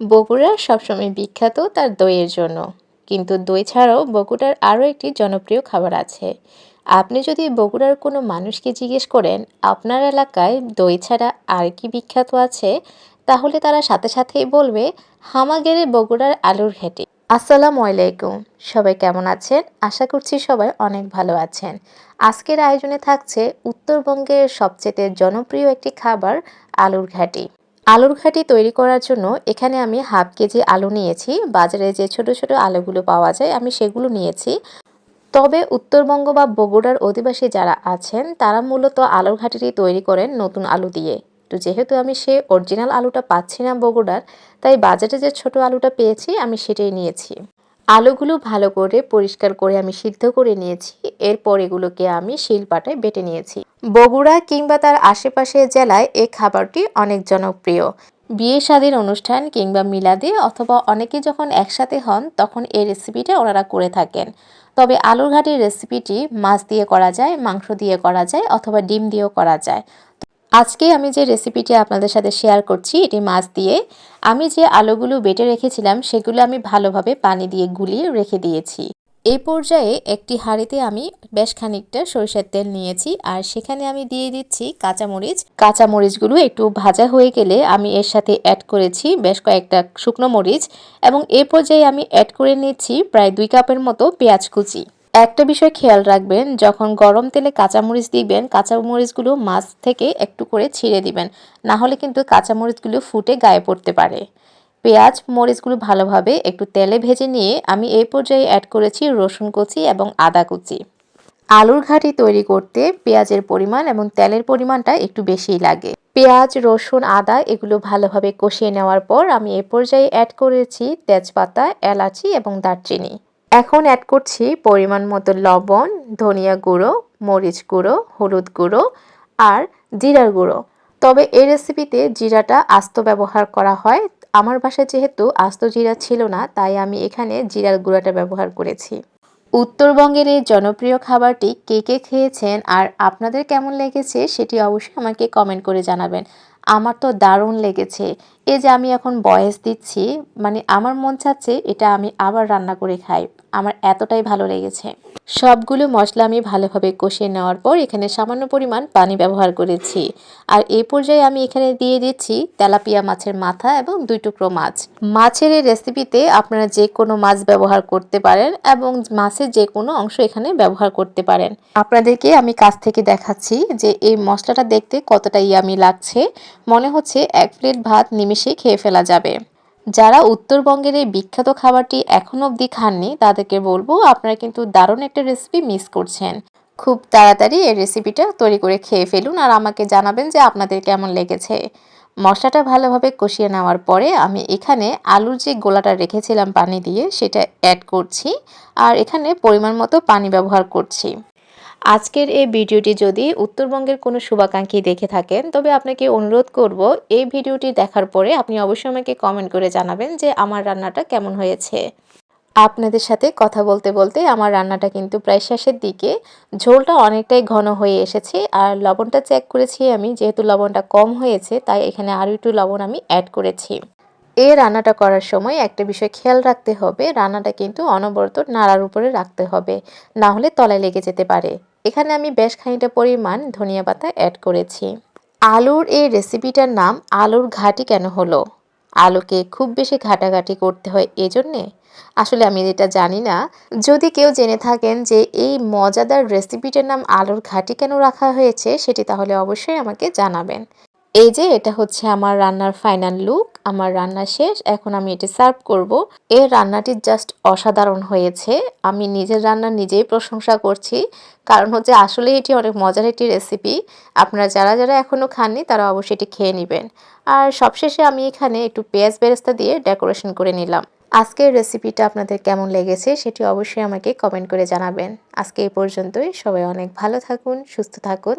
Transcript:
বগুড়া সবসময় বিখ্যাত তার দইয়ের জন্য। কিন্তু দই ছাড়াও বগুড়ার আরও একটি জনপ্রিয় খাবার আছে। আপনি যদি বগুড়ার কোনো মানুষকে জিজ্ঞেস করেন, আপনার এলাকায় দই ছাড়া আর কি বিখ্যাত আছে, তাহলে তারা সাথে সাথেই বলবে, হামাগেরে বগুড়ার আলুর ঘেঁটি। আসসালামু আলাইকুম। সবাই কেমন আছেন? আশা করছি সবাই অনেক ভালো আছেন। আজকের আয়োজনে থাকছে উত্তরবঙ্গের সবচেয়ে জনপ্রিয় একটি খাবার আলুর ঘাটি। আলুর ঘাটি তৈরি করার জন্য এখানে আমি হাফ কেজি আলু নিয়েছি। বাজারে যে ছোট ছোট আলুগুলো পাওয়া যায়, আমি সেগুলো নিয়েছি। তবে উত্তরবঙ্গ বা বগুড়ার অধিবাসী যারা আছেন, তারা মূলত আলুর ঘাটিটি তৈরি করেন নতুন আলু দিয়ে। তো যেহেতু আমি সে অরিজিনাল আলুটা পাচ্ছি না বগুড়ার, তাই বাজারে যে ছোট আলুটা পেয়েছি, আমি সেটাই নিয়েছি। আলুগুলো ভালো করে পরিষ্কার করে আমি সিদ্ধ করে নিয়েছি। এরপর এগুলোকে আমি শিলপাটায় বেটে নিয়েছি। বগুড়া কিংবা তার আশেপাশের জেলায় এই খাবারটি অনেক জনপ্রিয়। বিয়ে শাদীর অনুষ্ঠান কিংবা মিলাদে অথবা অনেকে যখন একসাথে হন, তখন এই রেসিপিটা ওনারা করে থাকেন। তবে আলুর ঘাটির রেসিপিটি মাছ দিয়ে করা যায়, মাংস দিয়ে করা যায় অথবা ডিম দিয়েও করা যায়। আজকে আমি যে রেসিপিটি আপনাদের সাথে শেয়ার করছি, এটি মাছ দিয়ে, আমি যে আলুগুলো বেটে রেখেছিলাম, সেগুলো আমি ভালোভাবে পানি দিয়ে গুলিয়ে রেখে দিয়েছি। এই পর্যায়ে একটি হাঁড়িতে আমি বেশ খানিকটা সরিষার তেল নিয়েছি, আর সেখানে আমি দিয়ে দিচ্ছি কাঁচামরিচ। কাঁচামরিচগুলো একটু ভাজা হয়ে গেলে আমি এর সাথে অ্যাড করেছি বেশ কয়েকটা শুকনো মরিচ, এবং এ পর্যায়ে আমি অ্যাড করে নিচ্ছি প্রায় দুই কাপের মতো পেঁয়াজ কুচি। একটা বিষয় খেয়াল রাখবেন, যখন গরম তেলে কাঁচামরিচ দিবেন, কাঁচামরিচগুলো মাছ থেকে একটু করে ছিঁড়ে দিবেন। না হলে কিন্তু কাঁচামরিচগুলো ফুটে গায়ে পড়তে পারে। পেঁয়াজ, মরিচগুলো ভালোভাবে একটু তেলে ভেজে নিয়ে আমি এই পর্যায়ে অ্যাড করেছি রসুন কুচি এবং আদা কুচি। আলুর ঘাটি তৈরি করতে পেঁয়াজের পরিমাণ এবং তেলের পরিমাণটা একটু বেশিই লাগে। পেঁয়াজ, রসুন, আদা এগুলো ভালোভাবে কষিয়ে নেওয়ার পর আমি এ পর্যায়ে অ্যাড করেছি তেজপাতা, এলাচি এবং দারচিনি। এখন অ্যাড করছি পরিমাণ মতো লবণ, ধনিয়া গুঁড়ো, মরিচ গুঁড়ো, হলুদ গুঁড়ো আর জিরার গুঁড়ো। তবে এই রেসিপিতে জিরাটা আস্ত ব্যবহার করা হয়। আমার বাসায় যেহেতু আস্ত জিরা ছিল না, তাই আমি এখানে জিরার গুঁড়াটা ব্যবহার করেছি। উত্তরবঙ্গের এই জনপ্রিয় খাবারটি কে কে খেয়েছেন আর আপনাদের কেমন লেগেছে সেটি অবশ্যই আমাকে কমেন্ট করে জানাবেন। আমার তো দারুণ লেগেছে। এই যে আমি এখন বয়স দিচ্ছি মানে আমার মন চাচ্ছে এটা আমি আবার রান্না করে খাই। আমার এতটাই ভালো লেগেছে। সবগুলো মশলা আমি ভালোভাবে কষিয়ে নেওয়ার পর এখানে সামান্য পরিমাণ পানি ব্যবহার করেছি। আর এই পর্যায়ে আমি এখানে দিয়ে দিচ্ছি তেলাপিয়া মাছের মাথা এবং দুই টুকরো মাছ। মাছের এই রেসিপিতে আপনারা যে কোনো মাছ ব্যবহার করতে পারেন এবং মাছের যে কোনো অংশ এখানে ব্যবহার করতে পারেন। আপনাদেরকে আমি কাছ থেকে দেখাচ্ছি যে এই মশলাটা দেখতে কতটা ইয়ামি লাগছে। মনে হচ্ছে এক প্লেট ভাত নিমেষে খেয়ে ফেলা যাবে। যারা উত্তরবঙ্গের এই বিখ্যাত খাবারটি এখনও অবধি খাননি, তাদেরকে বলব আপনারা কিন্তু দারুণ একটা রেসিপি মিস করছেন। খুব তাড়াতাড়ি এই রেসিপিটা তৈরি করে খেয়ে ফেলুন আর আমাকে জানাবেন যে আপনাদের কেমন লেগেছে। মশলাটা ভালোভাবে কষিয়ে নেওয়ার পরে আমি এখানে আলুর যে গোলাটা রেখেছিলাম পানি দিয়ে, সেটা অ্যাড করছি। আর এখানে পরিমাণ মতো পানি ব্যবহার করছি। আজকের এই ভিডিওটি যদি উত্তরবঙ্গের কোনো শুভাকাঙ্ক্ষী দেখে থাকেন, তবে আপনাকে অনুরোধ করব এই ভিডিওটি দেখার পরে আপনি অবশ্যই আমাকে কমেন্ট করে জানাবেন যে আমার রান্নাটা কেমন হয়েছে। আপনাদের সাথে কথা বলতে বলতে আমার রান্নাটা কিন্তু প্রায় শেষের দিকে। ঝোলটা অনেকটাই ঘন হয়ে এসেছে আর লবণটা চেক করেছি আমি, যেহেতু লবণটা কম হয়েছে, তাই এখানে আরও একটু লবণ আমি অ্যাড করেছি। এই রান্নাটা করার সময় একটা বিষয় খেয়াল রাখতে হবে, রান্নাটা কিন্তু অনবরত নাড়ার উপরে রাখতে হবে, না হলে তলায় লেগে যেতে পারে। এখানে আমি বেশ খানিকটা পরিমাণ ধনিয়া পাতা অ্যাড করেছি। আলুর এই রেসিপিটার নাম আলুর ঘাটি কেন হলো? আলুকে খুব বেশি ঘাটাঘাটি করতে হয় এজন্যে? আসলে আমি এটা জানি না। যদি কেউ জেনে থাকেন যে এই মজাদার রেসিপিটার নাম আলুর ঘাটি কেন রাখা হয়েছে, সেটি তাহলে অবশ্যই আমাকে জানাবেন। এই যে এটা হচ্ছে আমার রান্নার ফাইনাল লুক আমার রান্না শেষ, এখন আমি এটি সার্ভ করব। এর রান্নাটি জাস্ট অসাধারণ হয়েছে। আমি নিজের রান্না নিজেই প্রশংসা করছি। কারণ হচ্ছে আসলে এটি অনেক মজার একটি রেসিপি আপনারা যারা যারা এখনও খাননি, তারা অবশ্যই এটি খেয়ে নেবেন। আর সবশেষে আমি এখানে একটু পেঁয়াজ বেরেস্তা দিয়ে ডেকোরেশন করে নিলাম। আজকের রেসিপিটা আপনাদের কেমন লেগেছে, সেটি অবশ্যই আমাকে কমেন্ট করে জানাবেন। আজকে এই পর্যন্তই। সবাই অনেক ভালো থাকুন, সুস্থ থাকুন।